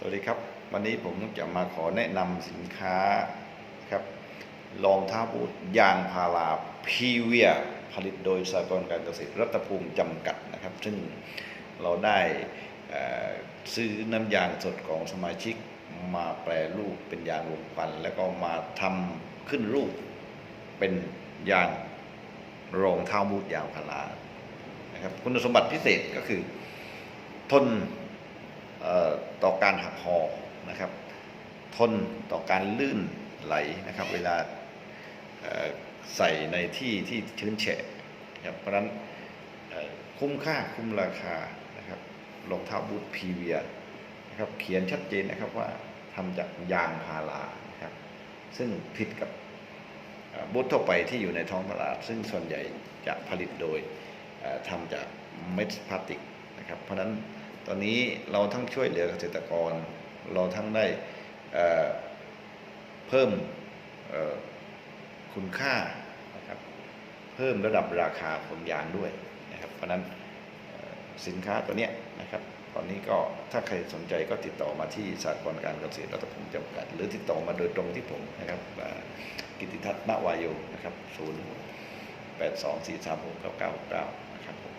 สวัสดีครับ วันนี้ผมจะมาขอแนะนำสินค้าครับรองเท้าบูทยางพาราพีเวียผลิตโดยสากลการเกษตรรัตภูมิจำกัดนะครับ ซึ่งเราได้ซื้อน้ำยางสดของสมาชิกมาแปรรูปเป็นยางรวมควัน แล้วก็มาทำขึ้นรูปเป็นยางรองเท้าบูทยางพารานะครับคุณสมบัติพิเศษก็คือทน ต่อการหักคอนะครับ ทนต่อการลื่นไหลนะครับ เวลาใส่ในที่ที่ชื้นแฉะครับเพราะฉะนั้นคุ้มค่าคุ้มราคานะครับรองเท้าบูทพีเวียนะครับเขียนชัดเจนนะครับว่าทำจากยางพารานะครับ ซึ่งผิดกับบูททั่วไปที่อยู่ในท้องตลาด ซึ่งส่วนใหญ่จะผลิตโดยเอ่อทำจากเม็ดพลาสติกนะครับ เพราะฉะนั้น ตอนนี้เราทั้งช่วยเหลือเกษตรกร เราทั้งได้เเพิ่มคุณค่านะครับเพิ่มระดับราคาผลยางด้วยนะครับ เพราะนั้นสินค้าตัวเนี้ยนะครับ ตอนนี้ก็ถ้าใครสนใจก็ติดต่อมาที่สากลการเกษตรรัตภูมิจำกัด หรือติดต่อมาโดยตรงที่ผมนะครับกิติทัศน์ณวายโยนะครับ0 8 2 4 3 6 9 9 9